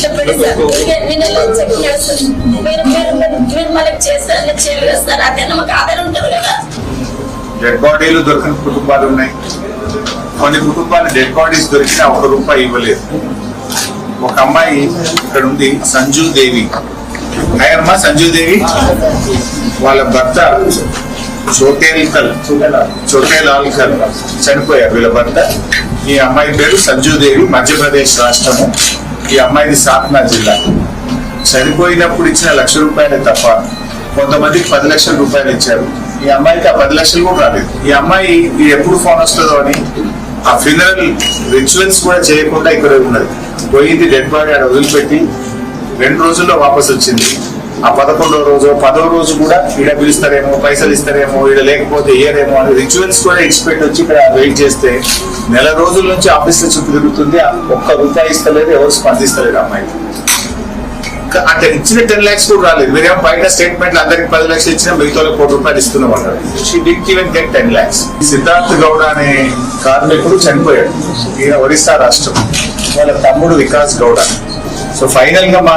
చెప్పండి సార్ ఎన్ని నెలలు మీరు మీరు మీరు చేస్తారు అదే మాకు ఆధారం ఉంటుంది కదా డెడ్ బాడీలు దొరికిన కుటుంబాలు ఉన్నాయి. కొన్ని కుటుంబాలు డెడ్ బాడీస్ దొరికినా ఒక రూపాయి ఇవ్వలేదు. ఒక అమ్మాయి ఇక్కడ ఉంది సంజు దేవి. ఆయనమ్మా సంజు దేవి. వాళ్ళ భర్త చోటేల్కల్ చోటేలాల్కల్ చనిపోయారు. వీళ్ళ భర్త. ఈ అమ్మాయి పేరు సంజు దేవి మధ్యప్రదేశ్ రాష్ట్రము. ఈ అమ్మాయిది సాత్నా జిల్లా. చనిపోయినప్పుడు ఇచ్చిన లక్ష రూపాయలే తప్ప కొంతమందికి పది లక్షల రూపాయలు ఇచ్చారు. ఈ అమ్మాయికి ఆ పది లక్షలు కూడా రాలేదు. ఈ అమ్మాయి ఈ ఎప్పుడు ఫోన్ వస్తుందో అని ఆ ఫినరల్ రిచువల్స్ కూడా చేయకుండా ఇక్కడ ఉన్నది. పోయింది డెడ్ బాడీ ఆడ వదిలిపెట్టి రెండు రోజుల్లో వాపస్ వచ్చింది. ఆ పదకొండో రోజు పదో రోజు కూడా ఈడ పిలుస్తారేమో పైసలు ఇస్తారేమో ఈడ లేకపోతే ఇయ్యరేమో అని రిచువల్స్ కూడా ఎక్స్పెక్ట్ వచ్చి ఇక్కడ వెయిట్ చేస్తే నెల రోజుల నుంచి ఆఫీస్ చుట్టూ తిరుగుతుంది. ఒక్క రూపాయి ఇస్తలేదు ఎవరు స్పందిస్తలేదు అమ్మాయి అంటే ఇచ్చిన టెన్ లాక్స్ కూడా రాలేదు. మీరేమో బయట స్టేట్మెంట్ అందరికి పది లక్షలు ఇచ్చిన మిగతా కోటి రూపాయలు ఇస్తున్నాం అన్నారు she did even get ten lakhs Siddharth Gowda అనే కార్మికుడు చనిపోయాడు. ఈయన ఒరిస్సా రాష్ట్రం. వాళ్ళ తమ్ముడు వికాస్ గౌడ. సో ఫైనల్గా మా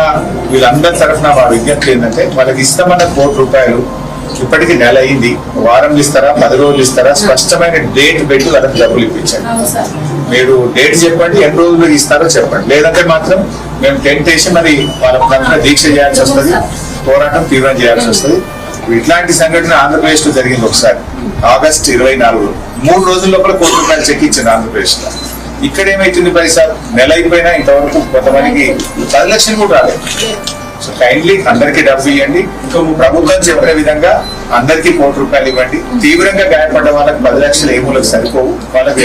వీళ్ళందరి తరఫున మా విజ్ఞప్తి ఏంటంటే వాళ్ళకి ఇస్తామన్న కోటి రూపాయలు ఇప్పటికి నెల అయింది. వారం ఇస్తారా? పది రోజులు ఇస్తారా? స్పష్టమైన డేట్ పెట్టి వాళ్ళకి డబ్బులు ఇప్పించారు మీరు డేట్ చెప్పండి ఎన్ని రోజులు ఇస్తారో చెప్పండి. లేదంటే మాత్రం మేము టెంట్ వేసి మరి వాళ్ళ దీక్ష చేయాల్సి వస్తుంది పోరాటం తీవ్రం చేయాల్సి వస్తుంది. ఇట్లాంటి సంఘటన ఆంధ్రప్రదేశ్లో జరిగింది ఒకసారి ఆగస్ట్ ఇరవై నాలుగు మూడు రోజుల లోపల కోటి రూపాయలు చెక్ ఇచ్చింది ఆంధ్రప్రదేశ్లో ఇక్కడ ఏమైతుంది పైసా నెల అయిపోయినా ఇంతవరకు కొంతమందికి పది లక్షలు కూడా రాలేదు. సో కైండ్లీ అందరికి డబ్బు ఇవ్వండి. ప్రభుత్వం చెప్పిన విధంగా అందరికీ కోటి రూపాయలు ఇవ్వండి. తీవ్రంగా గాయపడ్డ వాళ్ళకి పది లక్షలు ఏమూలకు సరిపోవు. వాళ్ళకి